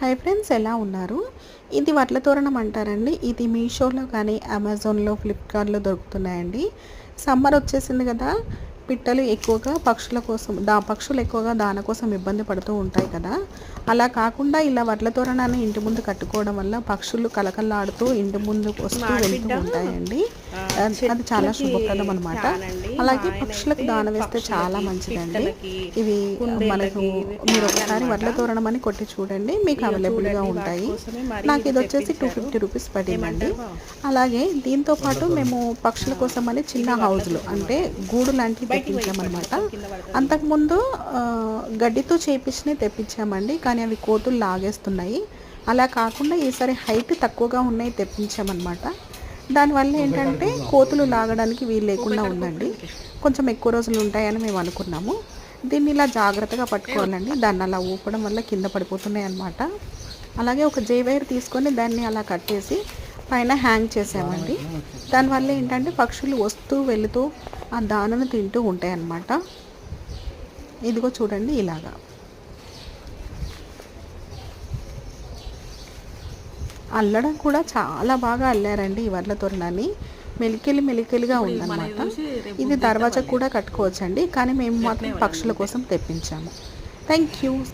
Hi friends ఎలా ఉన్నారు? ఇది వడ్ల తోరణం అంటారండి. ఇది మీషోలో కానీ అమెజాన్లో ఫ్లిప్కార్ట్లో దొరుకుతున్నాయండి. సమ్మర్ వచ్చేసింది కదా పిట్టలు ఎక్కువగా పక్షుల కోసం దా పక్షులు ఎక్కువగా దాన కోసం ఇబ్బంది పడుతూ ఉంటాయి కదా. అలా కాకుండా ఇలా వడ్ల తోరణాన్ని ఇంటి ముందు కట్టుకోవడం వల్ల పక్షులు కలకల్లాడుతూ ఇంటి ముందు వస్తూ వెళ్తూ ఉంటాయండి. అది చాలా శుభప్రదం అనమాట అలాగే పక్షులకు దాన వేస్తే చాలా మంచిదండి. ఇవి మనకు మీరు ఒకసారి వడ్ల తోరణం అని కొట్టి చూడండి. మీకు అవైలబుల్గా ఉంటాయి. నాకు ఇది వచ్చేసి టూ ఫిఫ్టీ రూపీస్ పడిందండి అలాగే దీంతో పాటు మేము పక్షుల కోసం అని చిన్న హౌజ్లు అంటే గూడు లాంటివి తెప్పించామన్నమాట అంతకుముందు గడ్డితో చేపించినవి తెప్పించామండి. కానీ అవి కోతులు లాగేస్తున్నాయి. అలా కాకుండా ఈసారి హైట్ తక్కువగా ఉన్నాయి తెప్పించామన్నమాట. దానివల్ల ఏంటంటే కోతులు లాగడానికి వీలు లేకుండా ఉందండి. కొంచెం ఎక్కువ రోజులు ఉంటాయని మేము అనుకున్నాము. దీన్ని ఇలా జాగ్రత్తగా పట్టుకోవాలండి. దాన్ని అలా ఊపడం వల్ల కింద పడిపోతున్నాయి అనమాట అలాగే ఒక జే వైర్ తీసుకొని దాన్ని అలా కట్టేసి పైన హ్యాంగ్ చేసామండి. దానివల్ల ఏంటంటే పక్షులు వస్తూ వెళుతూ ఆ దానను తింటూ ఉంటాయి అన్నమాట ఇదిగో చూడండి ఇలాగా. అల్లడం కూడా చాలా బాగా అల్లారండి ఈ వడ్ల తోరణాన్ని. మెలికెలి మెలికెలిగా ఉందన్నమాట. ఇది దర్వాజా కూడా కట్టుకోవచ్చండి. కానీ మేము మాత్రం పక్షుల కోసం తెప్పించాము. Thank you